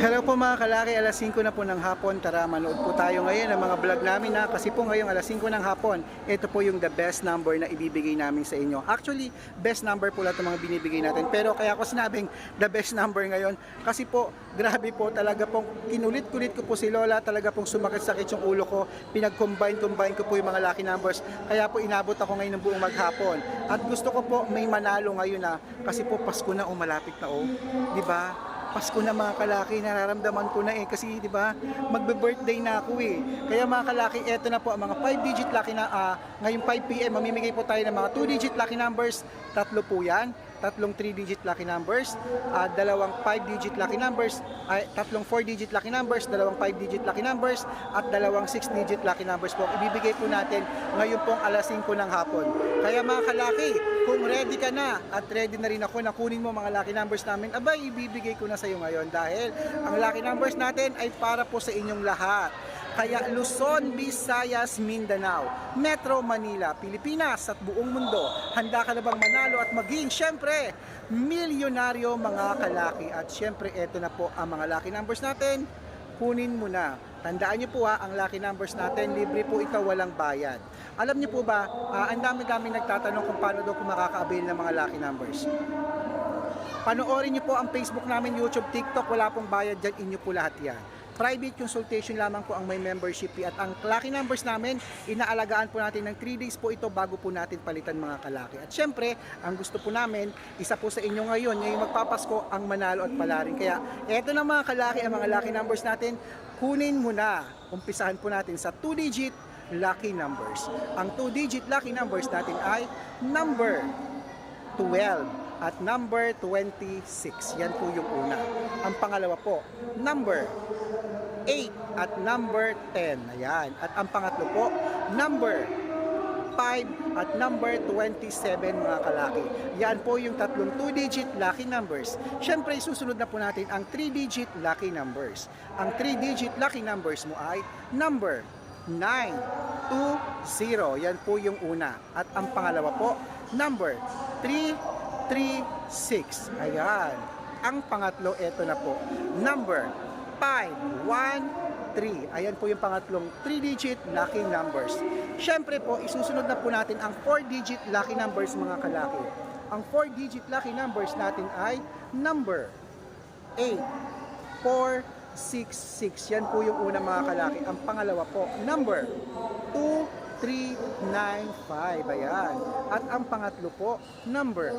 Hello po mga kalaki, alas 5 na po ng hapon. Tara, manood po tayo ngayon ng mga vlog namin na kasi po ngayong alas 5 ng hapon, ito po yung the best number na ibibigay namin sa inyo. Actually, best number po lahat ng mga binibigay natin. Pero kaya ko sinabing the best number ngayon kasi po, grabe po talaga pong kinulit-kulit ko po si Lola, talaga pong sumakit-sakit yung ulo ko. Pinag-combine-combine ko po yung mga lucky numbers. Kaya po inabot ako ngayon ng buong maghapon. At gusto ko po may manalo ngayon na kasi po Pasko na o malapit na o. 'Di ba? Pasko na mga kalaki, nararamdaman ko na eh kasi 'di ba? Magbe-birthday na ako eh. Kaya mga kalaki, eto na po ang mga 5 digit lucky na ah, ngayong 5 PM mamimigay po tayo ng mga 2 digit lucky numbers. Tatlo po 'yan. Tatlong 3 digit lucky numbers, ah, dalawang 5 digit lucky numbers, ay tatlong 4 digit lucky numbers, dalawang 5 digit lucky numbers at dalawang 6 digit lucky numbers po. Ibibigay po natin ngayon pong alas 5 ng hapon. Kaya mga kalaki, kung ready ka na at ready na rin ako na kunin mo mga lucky numbers namin, abay ibibigay ko na sa iyo ngayon dahil ang lucky numbers natin ay para po sa inyong lahat. Kaya Luzon, Visayas, Mindanao, Metro Manila, Pilipinas at buong mundo, handa ka na bang manalo at maging syempre milyonaryo mga kalaki at syempre eto na po ang mga lucky numbers natin kunin mo na. Tandaan niyo po ha, ang lucky numbers natin, libre po ito, walang bayad. Alam niyo po ba, ah, ang dami-dami nagtatanong kung paano daw kung ng mga lucky numbers. Panoorin niyo po ang Facebook namin, YouTube, TikTok, wala pong bayad dyan, inyo po lahat yan. Private consultation lamang po ang may membership fee at ang lucky numbers namin, inaalagaan po natin ng 3 days po ito bago po natin palitan mga kalaki. At syempre, ang gusto po namin, isa po sa inyo ngayon, ngayong magpapasko, ang manalo at palarin. Kaya eto na mga kalaki, ang mga lucky numbers natin, kunin mo na. Umpisahan po natin sa 2 digit lucky numbers. Ang 2 digit lucky numbers natin ay number 12 at number 26. Yan po yung una. Ang pangalawa po, number 8 at number 10. Ayan. At ang pangatlo po, number 5 at number 27 mga kalaki. Yan po yung tatlong 2-digit lucky numbers. Siyempre, susunod na po natin ang 3-digit lucky numbers. Ang 3-digit lucky numbers mo ay number 920. Yan po yung una. At ang pangalawa po, number 336. Ayan. Ang pangatlo, eto na po. Number 513. Ayan po yung pangatlong 3-digit lucky numbers. Siyempre po, isusunod na po natin ang 4-digit lucky numbers mga kalaki. Ang 4-digit lucky numbers natin ay number 8, 4, 6, 6. Yan po yung una mga kalaki. Ang pangalawa po, number 2, 3, 9, 5. Ayan. At ang pangatlo po, number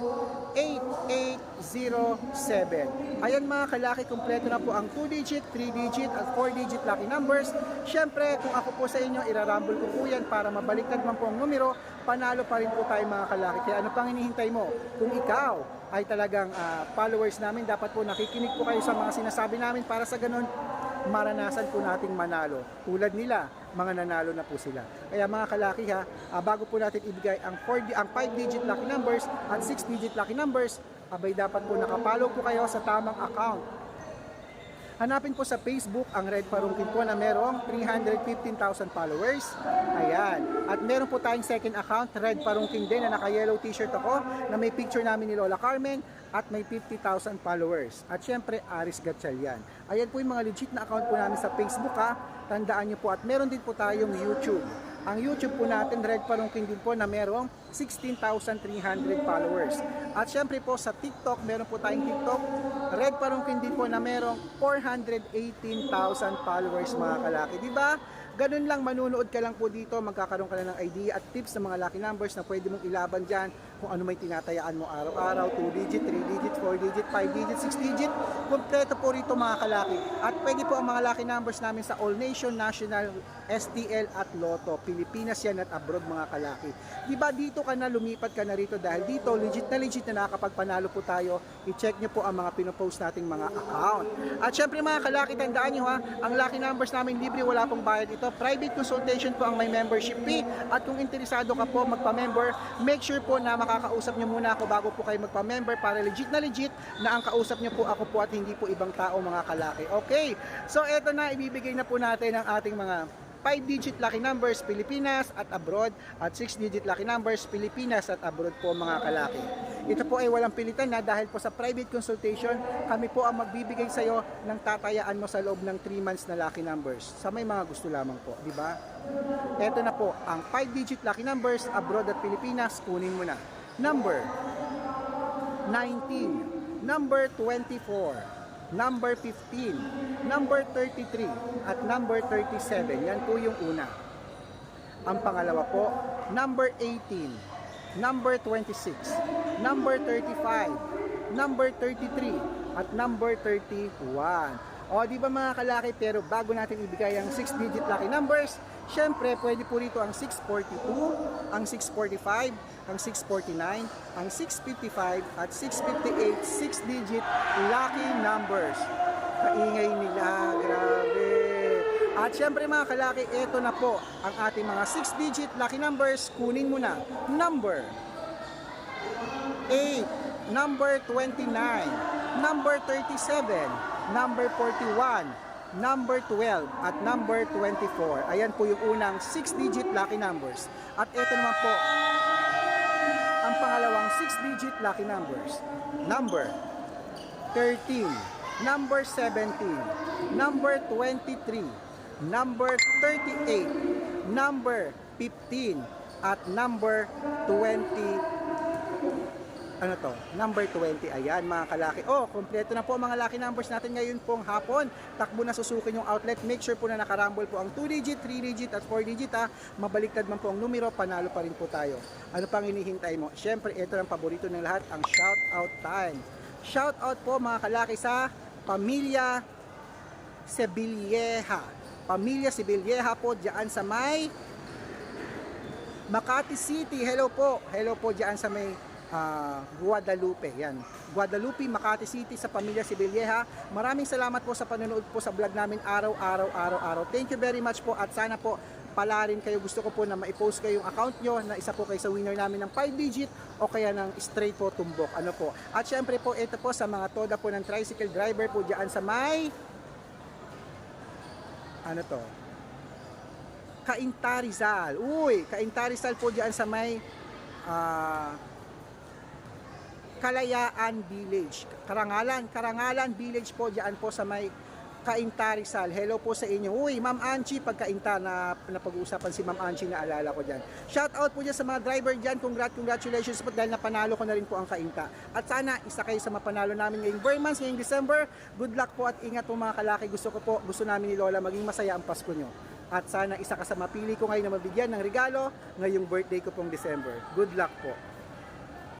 8807. Ayan mga kalaki, kumpleto na po ang 2-digit, 3-digit at 4-digit lucky numbers. Siyempre, kung ako po sa inyo, irarumble ko po yan para mabaliktad man po ang numero, panalo pa rin po tayo mga kalaki. Kaya ano pang hinihintay mo? Kung ikaw ay talagang ah, followers namin, dapat po nakikinig po kayo sa mga sinasabi namin para sa ganun, maranasan po nating manalo. Tulad nila, mga nanalo na po sila. Kaya mga kalaki ha, ah, bago po natin ibigay ang 4 di- ang 5 digit lucky numbers at 6 digit lucky numbers, abay dapat po nakapollow po kayo sa tamang account. Hanapin po sa Facebook ang Red Parungkin po na merong 315,000 followers. Ayan. At meron po tayong second account, Red Parungkin din, na naka-yellow t-shirt ako, na may picture namin ni Lola Carmen at may 50,000 followers. At syempre, Aris Gatchalian. Ayan po yung mga legit na account po namin sa Facebook ha. Tandaan nyo po. At meron din po tayong YouTube. Ang YouTube po natin, Red Parungkin din po na merong 16,300 followers. At syempre po sa TikTok, meron po tayong TikTok, Red Parungkin din po na merong 418,000 followers mga kalaki. Ba? Ganun lang, manunood ka lang po dito, magkakaroon ka na ng idea at tips ng mga lucky numbers na pwede mong ilaban dyan kung ano may tinatayaan mo araw-araw, 2 digit, 3 digit, 4 digit, 5 digit, 6 digit. Kompleto po rito mga kalaki. At pwede po ang mga lucky numbers namin sa All Nation, National, STL at Lotto. Pilipinas yan at abroad mga kalaki. Di ba dito ka na lumipat ka na rito dahil dito legit na legit na nakakapagpanalo po tayo. I-check nyo po ang mga pinopost nating mga account. At syempre mga kalaki, tandaan nyo ha, ang lucky numbers namin libre, wala pong bayad ito. Private consultation po ang may membership fee. At kung interesado ka po magpa-member, make sure po na makakausap nyo muna ako bago po kayo magpa-member para legit na legit na ang kausap nyo po ako po at hindi po ibang tao mga kalaki. Okay, so eto na, ibibigay na po natin ang ating mga 5-digit lucky numbers Pilipinas at abroad at 6-digit lucky numbers Pilipinas at abroad po mga kalaki. Ito po ay walang pilitan na dahil po sa private consultation, kami po ang magbibigay sa iyo ng tatayaan mo sa loob ng 3 months na lucky numbers. Sa may mga gusto lamang po, di ba? Ito na po, ang 5-digit lucky numbers abroad at Pilipinas, kunin mo na. Number 19, number 24, number 15, number 33, at number 37. Yan po yung una. Ang pangalawa po, number 18, number 26, number 35, number 33, at number 31. O, di ba mga kalaki, pero bago natin ibigay ang 6-digit lucky numbers, syempre, pwede po rito ang 642, ang 645, ang 649, ang 655, at 658, 6-digit lucky numbers. Kaingay nila, grabe. At syempre mga kalaki, ito na po ang ating mga 6-digit lucky numbers. Kunin mo na. Number 8, number 29, number 37, number 41, number 12, at number 24. Ayan po yung unang 6-digit lucky numbers. At ito naman po ang pangalawang 6-digit lucky numbers. Number 13, number 17, number 23, number 38, number 15, at number 20 ano to, number 20. Ayan mga kalaki. Oh, kompleto na po ang mga lucky numbers natin ngayon pong hapon. Takbo na susukin yung outlet. Make sure po na nakarambol po ang 2 digit, 3 digit at 4 digit ha. Mabaliktad man po ang numero, panalo pa rin po tayo. Ano pang hinihintay mo? Siyempre, ito ang paborito ng lahat, ang shout out time. Shout out po mga kalaki sa Pamilya Sebilyeha. Pamilya Sebilyeha po diyan sa may Makati City. Hello po. Hello po diyan sa may ah, Guadalupe. Yan. Guadalupe, Makati City sa Pamilya Sibilyeha. Maraming salamat po sa panonood po sa vlog namin araw-araw, araw-araw. Thank you very much po at sana po pala rin kayo gusto ko po na ma-post kayo yung account nyo na isa po kayo sa winner namin ng 5 digit o kaya ng straight po tumbok. Ano po. At syempre po ito po sa mga toda po ng tricycle driver po diyan sa may ano to? Cainta Rizal. Uy, Cainta Rizal po diyan sa may ah, Kalayaan Village. Karangalan, Karangalan Village po diyan po sa may Cainta Rizal. Hello po sa inyo. Uy, Ma'am Anchi, pagkainta na napag-uusapan si Ma'am Anchi na alala ko diyan. Shout out po diyan sa mga driver diyan. Congrat, congratulations po dahil napanalo ko na rin po ang Kainta. At sana isa kayo sa mapanalo namin ngayong Burmans, ngayong December. Good luck po at ingat po mga kalaki. Gusto ko po, gusto namin ni Lola maging masaya ang Pasko nyo. At sana isa ka sa mapili ko ngayon na mabigyan ng regalo ngayong birthday ko pong December. Good luck po.